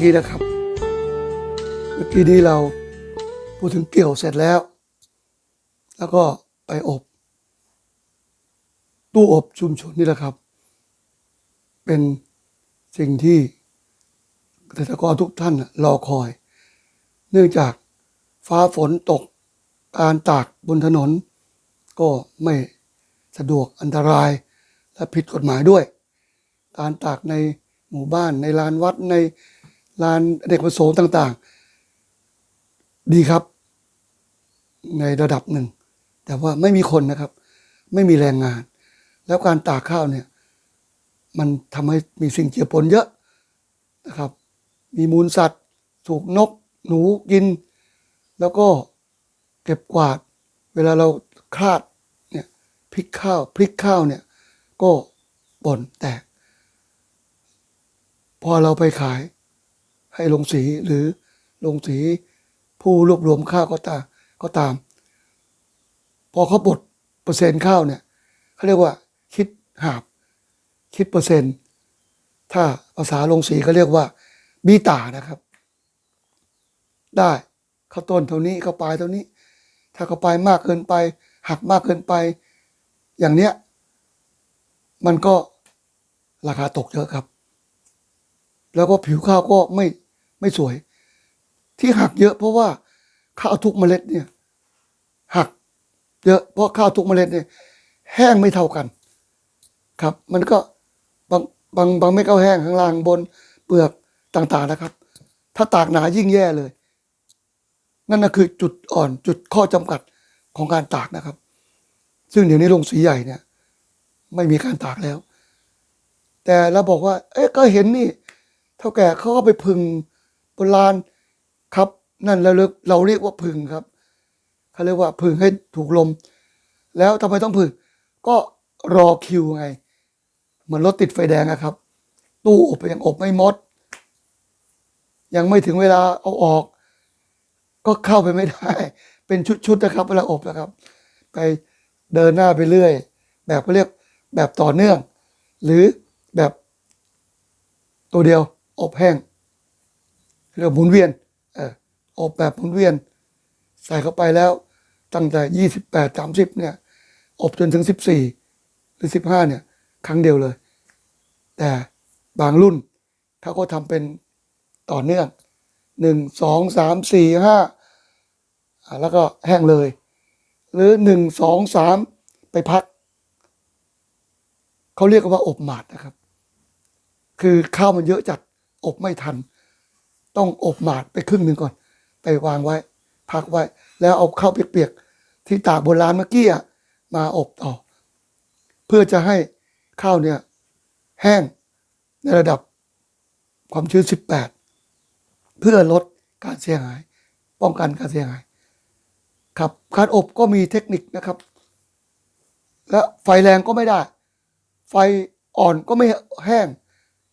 กี้นะครับ เมื่อกี้นี้เราพูดถึงเกี่ยวเสร็จแล้ว แล้วก็ไปอบ ตู้อบชุมชนนี่แหละครับ เป็นสิ่งที่เกษตรกรทุกท่านรอคอย เนื่องจากฟ้าฝนตกการตากบนถนน ก็ไม่สะดวกอันตรายและผิดกฎหมายด้วย การตากในหมู่บ้านในลานวัดใน ลานเด็กประสงค์ต่างๆ ดีครับ ในระดับหนึ่ง แต่ว่าไม่มีคนนะครับ ไม่มีแรงงาน แล้วการตากข้าวเนี่ย มันทำให้มีสิ่งเจือปนเยอะนะครับ มีมูลสัตว์ ถูกนก หนูกิน แล้วก็เก็บกวาด เวลาเราคลาดเนี่ยพริกข้าวพริกข้าวเนี่ยก็ป่นแตก พอเราไปขาย ให้ลงสีหรือลงสีผู้รวบรวมข้าวก็ตามก็ตาม พอเขาบดเปอร์เซ็นต์ข้าวเนี่ยเขาเรียกว่าคิดหาบ คิดเปอร์เซ็นต์ ถ้าภาษาลงสีเขาเรียกว่าบีตานะครับ ได้ข้าวต้นเท่านี้ข้าวปลายเท่านี้ ถ้าข้าวปลายมากเกินไป หักมากเกินไป อย่างเนี้ยมันก็ราคาตกเยอะครับ แล้วก็ผิวข้าวก็ไม่ ไม่สวย ที่หักเยอะเพราะว่าข้าวทุกเมล็ดเนี่ย หัก เยอะเพราะข้าวทุกเมล็ดเนี่ย แห้งไม่เท่ากัน ครับ มันก็บางบางบางเม็ดก็แห้งข้างล่างบนเปลือกต่างๆนะครับ ถ้าตากหนายิ่งแย่เลย นั่นนะคือจุดอ่อนจุดข้อจำกัดของการตากนะครับ ซึ่งเดี๋ยวนี้โรงสีใหญ่เนี่ย ไม่มีการตากแล้ว แต่เราบอกว่า เอ๊ะก็เห็นนี่ เท่าแก่เขาก็ไปพึง โบราณครับ นั่นเราเรียกเราเรียกว่าพึ่งครับเขาเรียกว่าพึ่งให้ถูกลม แล้วทำไมต้องพึ่งก็รอคิวไง เหมือนรถติดไฟแดงอะครับ ตู้อบยังอบไม่หมด ยังไม่ถึงเวลาเอาออก ก็เข้าไปไม่ได้ เป็นชุดๆนะครับเวลาอบนะครับ ไปเดินหน้าไปเรื่อย แบบเขาเรียกแบบต่อเนื่อง หรือแบบตัวเดียวอบแห้ง เรียกหมุนเวียนอออบแบบหมุนเวียน ใส่เข้าไปแล้วตั้งแต่ยี่สิบแปดสามสิบเนี่ยอบจนถึงสิบสี่หรือสิบห้าเนี่ยครั้งเดียวเลย แต่บางรุ่นเขาก็ทำเป็นต่อเนื่องหนึ่งสองสามสี่ห้าแล้วก็แห้งเลย หรือหนึ่งสองสามไปพัก เขาเรียกว่าอบหมาดนะครับ คือข้าวมันเยอะจัดอบไม่ทัน ต้องอบหมาดไปครึ่งหนึ่งก่อน ไปวางไว้ พักไว้ แล้วเอาข้าวเปียกๆที่ตากโบราณเมื่อกี้มาอบต่อ เพื่อจะให้ข้าวเนี่ยแห้งในระดับความชื้น 18 เพื่อลดการเสียหาย ป้องกันการเสียหาย ครับการอบก็มีเทคนิคนะครับ และไฟแรงก็ไม่ได้ ไฟอ่อนก็ไม่แห้ง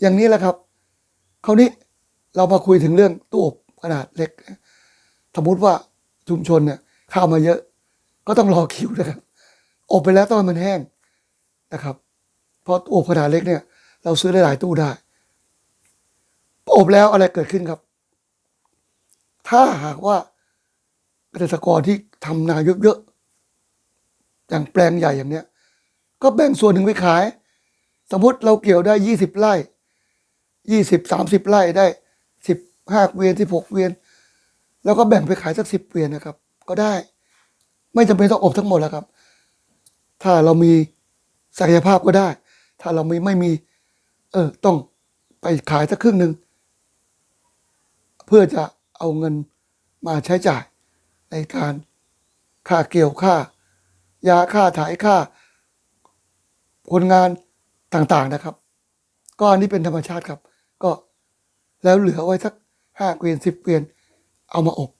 อย่างนี้แหละครับ คราวนี้ เรามาคุยถึงเรื่องตู้อบขนาดเล็ก สมมติว่าชุมชนเนี่ยข้าวมาเยอะ ก็ต้องรอคิวนะครับ อบไปแล้วต้องมันแห้งนะครับ เพราะตู้อบขนาดเล็กเนี่ย เราซื้อได้หลายตู้ได้ อบแล้วอะไรเกิดขึ้นครับ ถ้าหากว่าเกษตรกรที่ทำนาเยอะๆ อย่างแปลงใหญ่อย่างเนี้ย ก็แบ่งส่วนหนึ่งไปขาย สมมติเราเกี่ยวได้ยี่สิบไร่ยี่สิบสามสิบไร่ได้ ห้าเวียนสิบหกเวียน แล้วก็แบ่งไปขายสักสิบเวียนนะครับ ก็ได้ ไม่จำเป็นต้องอบทั้งหมดแล้วครับ ถ้าเรามีศักยภาพก็ได้ ถ้าเราไม่ไม่มี เออ ต้องไปขายสักครึ่งหนึ่งเพื่อจะเอาเงินมาใช้จ่ายในการค่าเกี่ยวค่า ยาค่าถ่ายค่า คนงานต่างๆนะครับ ก็อันนี้เป็นธรรมชาติครับ ก็แล้วเหลือไว้สัก ห้าเกวียนสิบเกวียน เอามาอบ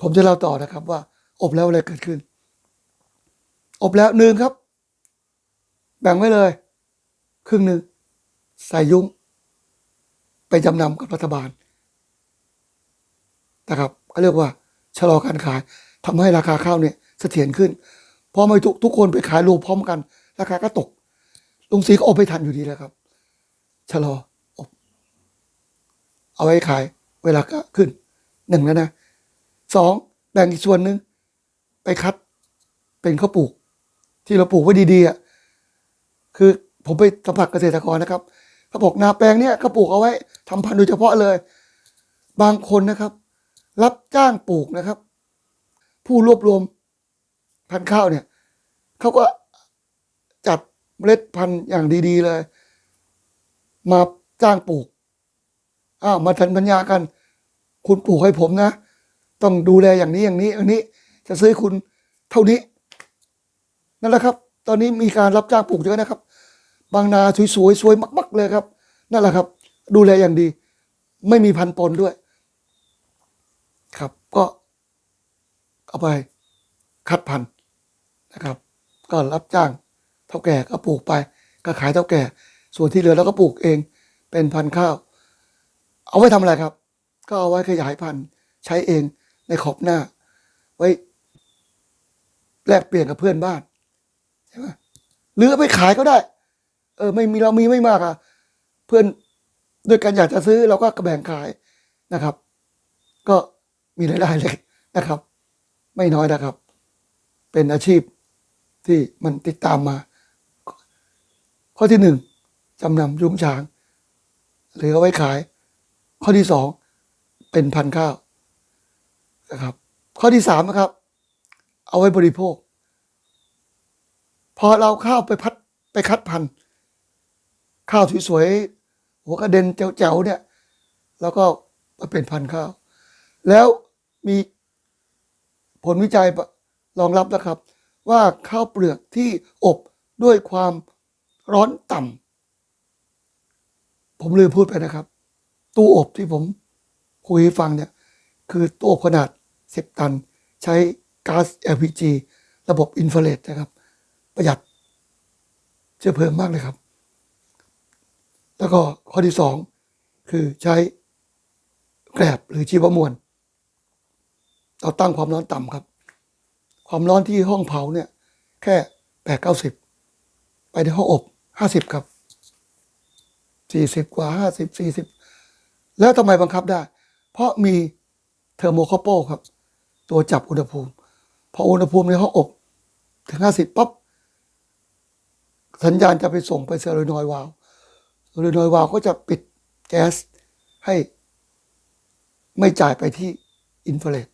ผมจะเล่าต่อนะครับว่า อบแล้วอะไรเกิดขึ้น อบแล้วหนึ่งครับ แบ่งไว้เลย ครึ่งหนึ่งใส่ยุ้งไปจำนำกับรัฐบาลนะครับเขาเรียกว่าชะลอการขายทำให้ราคาข้าวเนี่ยเสถียรขึ้นพอไม่ทุกทุกคนไปขายรวมพร้อมกัน ราคาก็ตกลงสีก็อบไปทันอยู่ดีแล้วครับ ชะลอ เอาไว้ขายเวลาก็ขึ้นหนึ่งแล้วนะสองแบ่งอีกส่วนหนึ่งไปคัดเป็นข้าวปลูก ที่เราปลูกไว้ดีๆอะคือผมไปสัมผัสเกษตรกรนะครับเขาบอกนาแปลงเนี้ยเขาปลูกเอาไว้ทำพันธุ์โดยเฉพาะเลย บางคนนะครับ รับจ้างปลูกนะครับ ผู้รวบรวมพันธุ์ข้าวเนี่ยเขาก็จัดเมล็ดพันธุ์อย่างดี ๆ เลย มาจ้างปลูก อ้าวมาทันปัญญากัน คุณปลูกให้ผมนะ ต้องดูแลอย่างนี้อย่างนี้อย่างนี้ จะซื้อคุณเท่านี้ นั่นแหละครับ ตอนนี้มีการรับจ้างปลูกเยอะนะครับ บางนาสวยๆสวยมากๆเลยครับ นั่นแหละครับ ดูแลอย่างดี ไม่มีพันปนด้วย ครับ ก็เอาไปคัดพันธุ์นะครับ ก็รับจ้างเท่าแก่ก็ปลูกไป ก็ขายเท่าแก่ ส่วนที่เหลือเราก็ปลูกเอง เป็นพันธุ์ข้าว เอาไว้ทำอะไรครับ ก็เอาไว้ขยายพันธุ์ใช้เองในขอบหน้า ไว้แลกเปลี่ยนกับเพื่อนบ้านใช่ไหมหรือเอาไปขายก็ได้ เออ ไม่มีเรามีไม่มากอะเพื่อนด้วยกันอยากจะซื้อเราก็แบ่งขายนะครับ ก็มีรายได้เลยนะครับ ไม่น้อยนะครับ เป็นอาชีพที่มันติดตามมา ข้อที่หนึ่งจำนำยุ้งฉาง หรือเอาไว้ขาย ข้อที่สองเป็นพันข้าวนะครับ ข้อที่สามนะครับ เอาไว้บริโภค พอเราข้าวไปพัดไปคัดพันข้าวสวยๆหัวกระเด็นแจ๋วๆเนี่ย แล้วก็มาเป็นพันข้าว แล้วมีผลวิจัยรองรับนะครับ ว่าข้าวเปลือกที่อบด้วยความร้อนต่ำผมลืมพูดไปนะครับ ตู้อบที่ผมคุยให้ฟังเนี่ย คือตู้อบขนาด 10 ตัน ใช้ก๊าซ LPG ระบบอินฟราเรดนะครับ ประหยัดเชื้อเพลิงมากเลยครับ แล้วก็ข้อที่สองคือใช้แกลบหรือชีวมวลเราตั้งความร้อนต่ำครับ ความร้อนที่ห้องเผาเนี่ย แค่แปดเก้าสิบไปในห้องอบห้าสิบครับสี่สิบกว่าห้าสิบสี่สิบ แล้วทำไมบังคับได้ เพราะมีเทอร์โมคอปโปครับ ตัวจับอุณหภูมิ พออุณหภูมิในห้องอบถึงห้าสิบปั๊บสัญญาณจะไปส่งไปเซอร์โรนอยวาลวเซอร์โรนอยวาลวก็จะปิดแก๊สให้ไม่จ่ายไปที่อินฟราเรด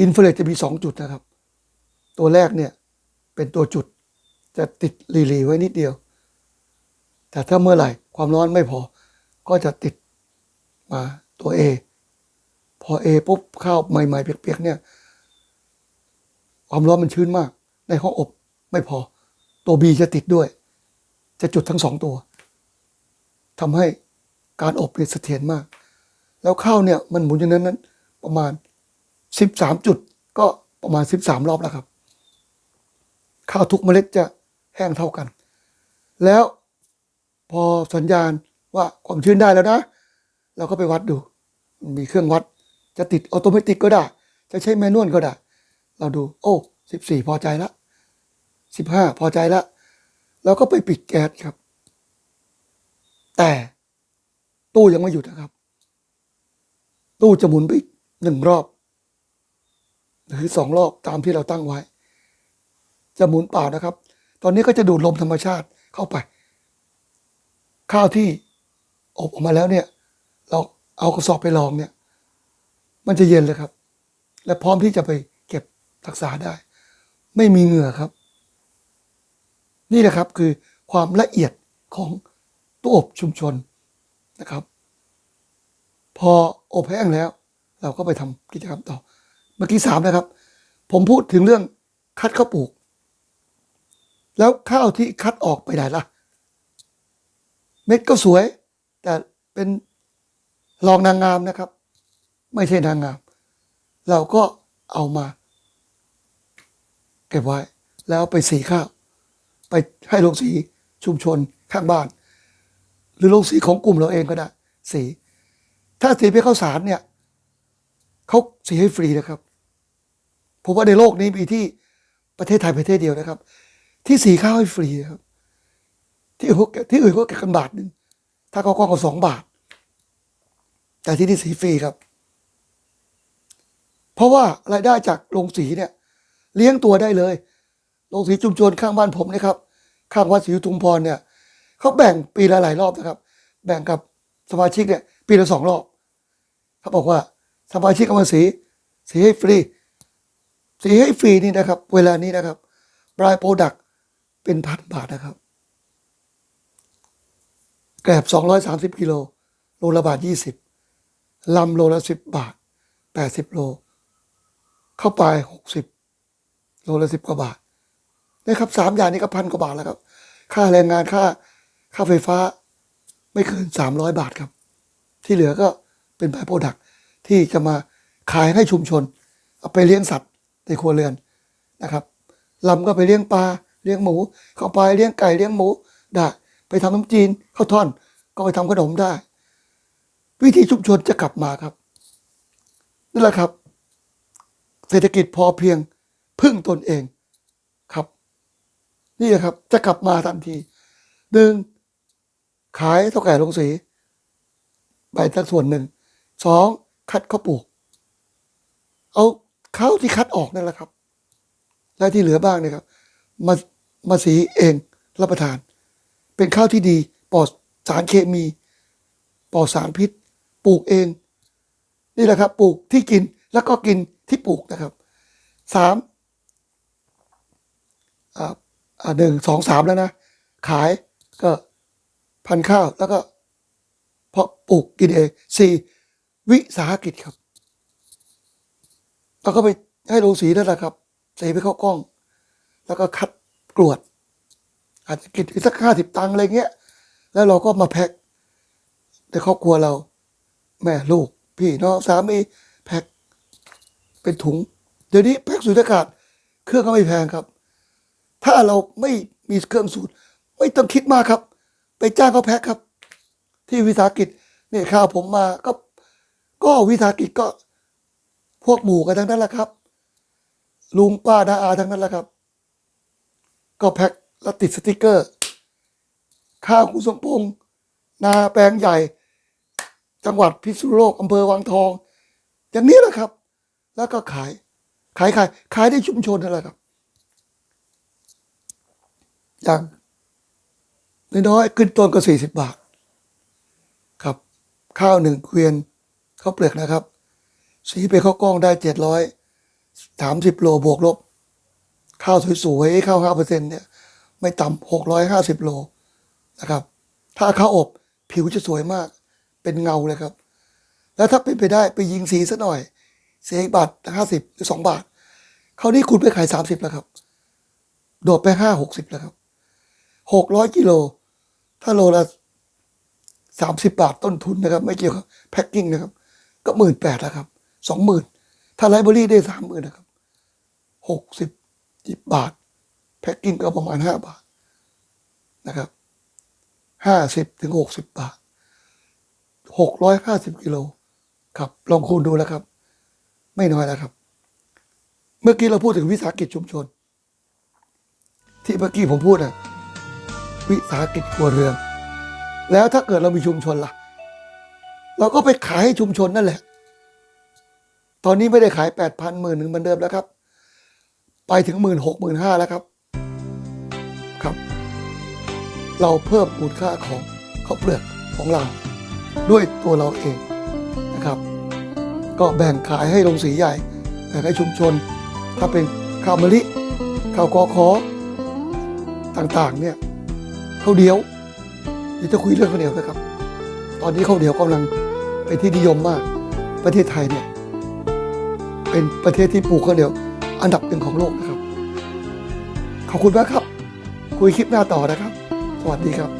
อินฟราเรดจะมีสองจุดนะครับ ตัวแรกเนี่ยเป็นตัวจุดจะติดรีลีไว้นิดเดียว แต่ถ้าเมื่อไหร่ความร้อนไม่พอ ก็จะติดมาตัว A พอ A ปุ๊บข้าวใหม่ ๆ เปียกๆเนี่ย ความร้อนมันชื้นมาก ในห้องอบไม่พอ ตัว B จะติดด้วย จะจุดทั้งสองตัวทำให้การอบเนี่ยเสถียรมาก แล้วข้าวเนี่ยมันหมุนอย่างนั้นนั้นประมาณสิบสามจุด ก็ประมาณสิบสามรอบแล้วครับ ข้าวทุกเมล็ดจะแห้งเท่ากัน แล้วพอสัญญาณ ว่าความชื้นได้แล้วนะ เราก็ไปวัดดู มีเครื่องวัด จะติดออโตเมติกก็ได้ จะใช้แมนนวลก็ได้ เราดู โอ้สิบสี่พอใจละสิบห้าพอใจละเราก็ไปปิดแก๊สครับ แต่ตู้ยังไม่หยุดนะครับ ตู้จะหมุนไปหนึ่งรอบ หรือสองรอบตามที่เราตั้งไว้ จะหมุนเปล่านะครับ ตอนนี้ก็จะดูดลมธรรมชาติเข้าไป ข้าวที่ อบออกมาแล้วเนี่ย เราเอากระสอบไปลองเนี่ย มันจะเย็นเลยครับ และพร้อมที่จะไปเก็บรักษาได้ ไม่มีเหงื่อครับ นี่แหละครับคือความละเอียดของตู้อบชุมชนนะครับ พออบแห้งแล้ว เราก็ไปทำกิจกรรมต่อ เมื่อกี้สามนะครับ ผมพูดถึงเรื่องคัดข้าวปลูก แล้วข้าวที่คัดออกไปไหนล่ะ เม็ดก็สวย แต่เป็นรองนางงามนะครับ ไม่ใช่นางงาม เราก็เอามา เก็บไว้ แล้วไปสีข้าว ไปให้โรงสีชุมชนข้างบ้าน หรือโรงสีของกลุ่มเราเองก็ได้ สี ถ้าสีไปข้าวสารเนี่ยเขาสีให้ฟรีนะครับผมว่าในโลกนี้มีที่ประเทศไทยประเทศเดียวนะครับ ที่สีข้าวให้ฟรีครับ ที่อื่นเขาที่อื่นเขาเก็บกันบาทหนึ่ง ถ้าเขากล้องก็สองบาท แต่ที่นี่สีฟรีครับ เพราะว่ารายได้จากโรงสีเนี่ย เลี้ยงตัวได้เลยโรงสีชุมชนข้างบ้านผมนะครับ ข้างวัดศรีอุทุมพรเนี่ยเขาแบ่งปีละหลายรอบนะครับ แบ่งกับสมาชิกเนี่ยปีละสองรอบเขาบอกว่าสมาชิกเอามาสีสีให้ฟรีสีให้ฟรีนี่นะครับ เวลานี้นะครับปลายโปรดักเป็นพันบาทนะครับ แกลบสองร้อยสามสิบกิโลโลละบาทยี่สิบลำโลละสิบบาทแปดสิบโล เข้าไปหกสิบโลละสิบกว่าบาทนะครับสามอย่างนี้ก็พันกว่าบาทแล้วครับ ค่าแรงงานค่าค่าไฟฟ้าไม่เกินสามร้อยบาทครับ ที่เหลือก็เป็นบายโปรดักที่จะมาขายให้ชุมชน เอาไปเลี้ยงสัตว์ในครัวเรือนนะครับลำก็ไปเลี้ยงปลาเลี้ยงหมู เข้าไปเลี้ยงไก่เลี้ยงหมูได้ ไปทำน้ำจีนข้าวท่อน ก็ไปทำขนมได้ วิธีชุมชนจะกลับมาครับนั่นแหละครับ เศรษฐกิจพอเพียงพึ่งตนเองครับ นี่แหละครับจะกลับมาทันทีหนึ่งขายเท่าแก่ลงสีใบสักส่วนหนึ่งสองคัดข้าวปลูก เอาข้าวที่คัดออกนั่นแหละครับ และที่เหลือบ้างเนี่ยครับ มามาสีเองรับประทาน เป็นข้าวที่ดีปลอดสารเคมีปลอดสารพิษ ปลูกเอง นี่แหละครับปลูกที่กินแล้วก็กินที่ปลูกนะครับสามอ่าอ่าหนึ่งสองสามแล้วนะ ขายก็พันข้าวแล้วก็เพาะปลูกกินเองสี่วิสาหกิจครับเราก็ไปให้โรงสีนั่นแหละครับใส่ไปเข้ากล้อง แล้วก็คัดกรวด อาจจะกินสักห้าสิบตังค์อะไรเงี้ย แล้วเราก็มาแพ็คในครอบครัวเรา แม่ลูก พี่น้องสามีแพ็คเป็นถุง เดี๋ยวนี้แพ็คสูญญากาศ เครื่องก็ไม่แพงครับ ถ้าเราไม่มีเครื่องสูตรไม่ต้องคิดมากครับ ไปจ้างเขาแพ็คครับ ที่วิสาหกิจเนี่ยข้าวผมมาก็ ก็วิสาหกิจก็ พวกหมู่กันทั้งนั้นแหละครับ ลุงป้าน้าอาทั้งนั้นแหละครับ ก็แพ็ค แล้วติดสติกเกอร์ ข้าวคุณสมพงษ์นาแปลงใหญ่ จังหวัดพิษณุโลกอำเภอวังทอง อย่างนี้แหละครับ แล้วก็ขาย ขายขายขายได้ชุมชนนั่นแหละครับ อย่างน้อยๆขึ้นต้นก็สี่สิบบาท ครับ ข้าวหนึ่งเกวียนข้าวเปลือกนะครับ สีไปข้าวกล้องได้เจ็ดร้อยสามสิบโลบวกลบ ข้าวสวยๆ ข้าวห้าเปอร์เซ็นเนี่ย ไม่ต่ำหกร้อยห้าสิบโลนะครับ ถ้าข้าอบผิวจะสวยมาก เป็นเงาเลยครับ แล้วถ้าเป็นไปได้ไปยิงสีซะหน่อย เสียอีกบาทห้าสิบหรือสองบาทคราวนี้คุณไปขายสามสิบแล้วครับ โดดไปห้าหกสิบแล้วครับหกร้อยกิโล ถ้าโลละสามสิบบาทต้นทุนนะครับ ไม่เกี่ยวกับแพ็คกิ้งนะครับ ก็หมื่นแปดแล้วครับสองหมื่นถ้าไลบรารีได้สามหมื่นนะครับหกสิบบาท แพ็คกิ้งก็ประมาณห้าบาทนะครับห้าสิบถึงหกสิบบาทหกร้อยห้าสิบกิโลครับลองคูณดูแล้วครับ ไม่น้อยแล้วครับ เมื่อกี้เราพูดถึงวิสาหกิจชุมชน ที่เมื่อกี้ผมพูดอะวิสาหกิจครัวเรือนแล้วถ้าเกิดเรามีชุมชนล่ะ เราก็ไปขายให้ชุมชนนั่นแหละ ตอนนี้ไม่ได้ขายแปดพันหมื่นหนึ่งเหมือนเดิมแล้วครับ ไปถึงหมื่นหกหมื่นห้าแล้วครับ เราเพิ่มมูลค่าของข้าวเปลือกของเรา ด้วยตัวเราเองนะครับ ก็แบ่งขายให้โรงสีใหญ่แบ่งให้ชุมชน ถ้าเป็นข้าวมะลิข้าวกอขอต่างๆเนี่ยข้าวเดียวเดี๋ยวจะคุยเรื่องข้าวเหนียวนะครับ ตอนนี้ข้าวเหนียวกำลังเป็นที่นิยมมาก ประเทศไทยเนี่ยเป็นประเทศที่ปลูกข้าวเหนียว อันดับหนึ่งของโลกนะครับ ขอบคุณมากครับ คุยคลิปหน้าต่อนะครับ สวัสดีครับ